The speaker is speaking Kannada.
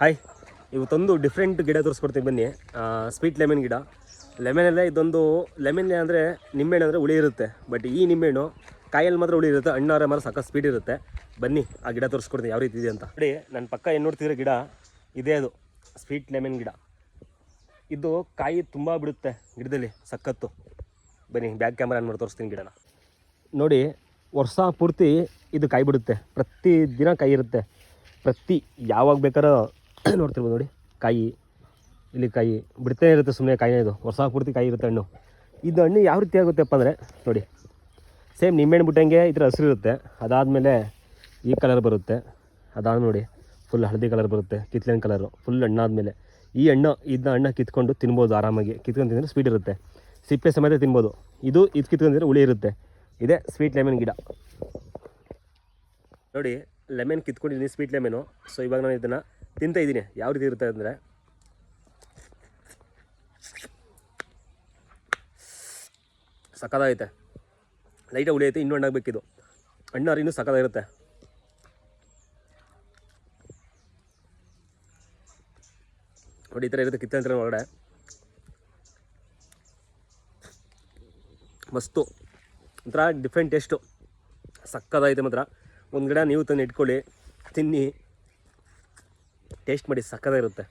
ಹಾಯ್ ಇವತ್ತೊಂದು ಡಿಫ್ರೆಂಟ್ ಗಿಡ ತೋರಿಸ್ಕೊಡ್ತೀನಿ ಬನ್ನಿ. ಸ್ವೀಟ್ ಲೆಮನ್ ಗಿಡ. ಲೆಮನಲ್ಲೇ ಇದೊಂದು ಲೆಮನ್ ಅಂದರೆ ನಿಂಬೆಹಣ್ಣು ಅಂದರೆ ಹುಳಿ ಇರುತ್ತೆ. ಬಟ್ ಈ ನಿಂಬೆಹಣ್ಣು ಕಾಯಲ್ಲಿ ಮಾತ್ರ ಹುಳಿ ಇರುತ್ತೆ ಹಣ್ಣಾರೆ ಮಾತ್ರ ಸಾಕಷ್ಟು ಸ್ಪೀಡ್ ಇರುತ್ತೆ. ಬನ್ನಿ, ಆ ಗಿಡ ತೋರಿಸ್ಕೊಡ್ತೀನಿ ಯಾವ ರೀತಿ ಇದೆ ಅಂತ. ನೋಡಿ ನನ್ನ ಪಕ್ಕ ಏನು ನೋಡ್ತಿದ್ರೆ ಗಿಡ? ಇದೇ ಅದು ಸ್ವೀಟ್ ಲೆಮನ್ ಗಿಡ. ಇದು ಕಾಯಿ ತುಂಬ ಬಿಡುತ್ತೆ ಗಿಡದಲ್ಲಿ, ಸಖತ್ತು. ಬನ್ನಿ ಬ್ಯಾಕ್ ಕ್ಯಾಮ್ರಾ ನೋಡಿ ತೋರಿಸ್ತೀನಿ ಗಿಡನ. ನೋಡಿ, ವರ್ಷ ಪೂರ್ತಿ ಇದು ಕಾಯಿ ಬಿಡುತ್ತೆ. ಪ್ರತಿ ದಿನ ಕಾಯಿ ಇರುತ್ತೆ. ಪ್ರತಿ ಯಾವಾಗ ಬೇಕಾದ್ರೂ ನೋಡ್ತಿರ್ಬೋದು ನೋಡಿ. ಕಾಯಿ. ಇಲ್ಲಿ ಕಾಯಿ. ಬಿಡ್ತಾನೆ ಇರುತ್ತೆ ಸುಮ್ಮನೆ ಕಾಯಿನೇ ಇದು. ವರ್ಷ ಪೂರ್ತಿ ಕಾಯಿ ಇರುತ್ತೆ ಹಣ್ಣು. ಇದು ಹಣ್ಣು ಯಾವ ರೀತಿ ಆಗುತ್ತೆಪ್ಪ ಅಂದರೆ, ನೋಡಿ. ಸೇಮ್ ನಿಂಬೆಹಣ್ಣು ಬಿಟ್ಟಂಗೆ ಈ ಥರ ಹಸಿರು ಇರುತ್ತೆ. ಅದಾದಮೇಲೆ ಈ ಕಲರ್ ಬರುತ್ತೆ. ಅದಾದ ನೋಡಿ ಫುಲ್ ಹಳದಿ ಕಲರ್ ಬರುತ್ತೆ, ಕಿತ್ಲೆನ್ ಕಲರು ಫುಲ್ ಹಣ್ಣಾದ್ಮೇಲೆ. ಈ ಹಣ್ಣು ಇದನ್ನ ಹಣ್ಣು ಕಿತ್ಕೊಂಡು ತಿನ್ಬೋದು ಆರಾಮಾಗಿ. ಕಿತ್ಕೊಂಡು ತಿಂದರೆ ಸ್ವೀಟ್ ಇರುತ್ತೆ. ಸಿಪ್ಪೆ ಸಮೇತ ತಿನ್ಬೋದು. ಇದು ಇದು ಕಿತ್ಕೊಂಡಿದ್ರೆ ಹುಳಿ ಇರುತ್ತೆ. ಇದೇ ಸ್ವೀಟ್ ಲೆಮನ್ ಗಿಡ. ನೋಡಿ ಲೆಮನ್ ಕಿತ್ಕೊಂಡಿದ್ದೀನಿ ಸ್ವೀಟ್ ಲೆಮನು ಸೊ ಇವಾಗ ನಾನು ಇದನ್ನು ತಿಂತಾ ಇದ್ದೀನಿ. ಯಾವ ರೀತಿ ಇರುತ್ತೆ ಅಂದರೆ ಸಕ್ಕದಾಗೈತೆ ಲೈಟಾಗಿ ಉಳಿಯೈತೆ ಇನ್ನೂ ಹಣ್ಣಾಗಬೇಕಿದು. ಹಣ್ಣಾರು ಇನ್ನೂ ಸಕ್ಕದಾಗಿರುತ್ತೆ ನೋಡಿ, ಈ ಥರ ಇರುತ್ತೆ ಕಿತ್ತಂತ್ರ ಒಳಗಡೆ. ಮಸ್ತು. ಒಂಥರ ಡಿಫ್ರೆಂಟ್ ಟೇಸ್ಟು ಸಕ್ಕದಾಗೈತೆ ಮಾತ್ರ. ಒಂದು ಗಿಡ ನೀವು ತಂದು ಇಟ್ಕೊಳ್ಳಿ, ತಿನ್ನಿ. ಟೇಸ್ಟ್ ಮಾಡಿ ಸಕ್ಕದಾಗಿರುತ್ತೆ